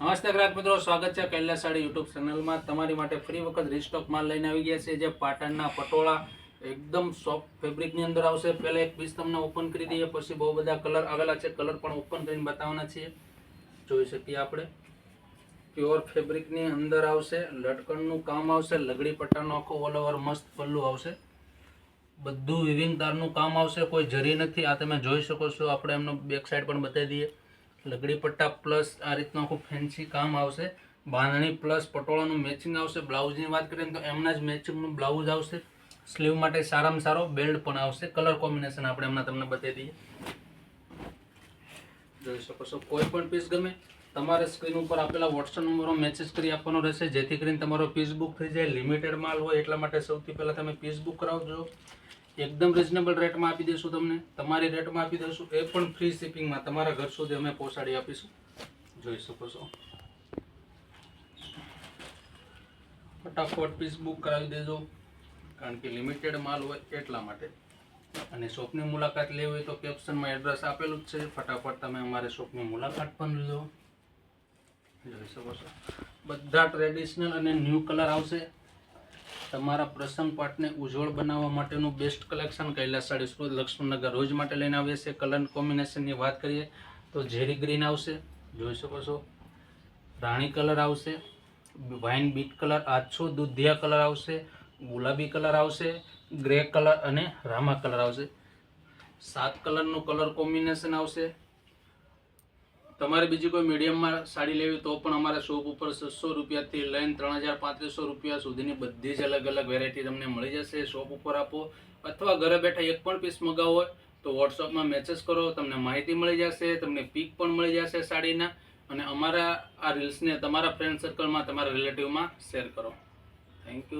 નમસ્તે ગ્રાહક મિત્રો, સ્વાગત છે કૈલાસ સાડી યુટ્યુબ ચેનલમાં. તમારી માટે ફ્રી વખત રીસ્ટોક માલ લઈને આવી ગયા છે જે પાટણના પટોળા એકદમ સોફ્ટ ફેબ્રિકની અંદર આવશે. પહેલાં એક પીસ તમને ઓપન કરી દઈએ, પછી બહુ બધા કલર આવેલા છે. કલર પણ ઓપન કરીને બતાવવાના છીએ. જોઈ શકીએ આપણે. પ્યોર ફેબ્રિકની અંદર આવશે, લટકણનું કામ આવશે, લગડી પટ્ટાનો આખો ઓલ ઓવર મસ્ત પલ્લું આવશે. બધું વિવિંગ તારનું કામ આવશે, કોઈ જરી નથી. આ તમે જોઈ શકો છો, આપણે એમનો બેક સાઈડ પણ બતાવી દઈએ. લગડી પટ્ટા પ્લસ આ રીતનું આખું ફેન્સી કામ આવશે. બાંધણી પ્લસ પટોળાનું મેચિંગ આવશે. બ્લાઉઝની વાત કરીએ તો એમના જ મેચિંગનું બ્લાઉઝ આવશે. સ્લીવ માટે સારામાં સારો બેલ્ટ પણ આવશે. કલર કોમ્બિનેશન આપણે એમના તમને બતાવી દઈએ. જોઈ શકો છો, કોઈ પણ પીસ ગમે, તમારે સ્ક્રીન ઉપર આપેલા વોટ્સઅપ નંબરો મેસેજ કરી આપવાનો રહેશે. જેથી કરીને તમારો પીસ બુક થઈ જાય. લિમિટેડ માલ હોય એટલા માટે સૌથી પહેલાં તમે પીસ બુક કરાવજો. એકદમ રિઝનેબલ રેટમાં આપી દઈશું તમને. તમારી રેટમાં આપી દઈશું એ પણ ફ્રી શિપિંગમાં તમારા ઘર સુધી અમે પહોંચાડી આપીશું. જોઈ શકો છો. ફટાફટ પીસ બુક કરાવી દેજો. કારણ કે લિમિટેડ માલ હોય એટલા માટે. અને શોપની મુલાકાત લેવી હોય તો કેપ્શનમાં એડ્રેસ આપેલું જ છે. ફટાફટ તમે અમારે શોપની મુલાકાત પણ લેજો જોઈ શકો છો. બધા ટ્રેડિશનલ અને ન્યૂ કલર આવશે. તમારા પ્રસંગ પાઠને ઉજ્જવળ બનાવવા માટેનું બેસ્ટ કલેક્શન કૈલાસ સાડી સુરત લક્ષ્મણનગર. રોજ માટે લઈને આવીએ છીએ કલર કોમ્બિનેશનની વાત કરીએ તો ઝેરી ગ્રીન આવશે, જોઈ શકો છો. રાણી કલર આવશે વાઇન બીટ કલર આછો દૂધિયા કલર આવશે, ગુલાબી કલર આવશે ગ્રે કલર અને રામા કલર આવશે. સાત કલરનું કલર કોમ્બિનેશન આવશે. તમારે બીજી કોઈ મીડિયમમાં સાડી લેવી તો પણ અમારા શોપ ઉપર છસો રૂપિયાથી લઈને ત્રણ હજાર પાંત્રીસો રૂપિયા સુધીની બધી જ અલગ અલગ વેરાયટી તમને મળી જશે. શોપ ઉપર આપો અથવા ઘરે બેઠા એક પણ પીસ મગાવો હોય તો વોટ્સઅપમાં મેસેજ કરો, તમને માહિતી મળી જશે, તમને પીક પણ મળી જશે સાડીના અને અમારા આ રીલ્સને તમારા ફ્રેન્ડ સર્કલમાં તમારા રિલેટિવમાં શેર કરો. Thank you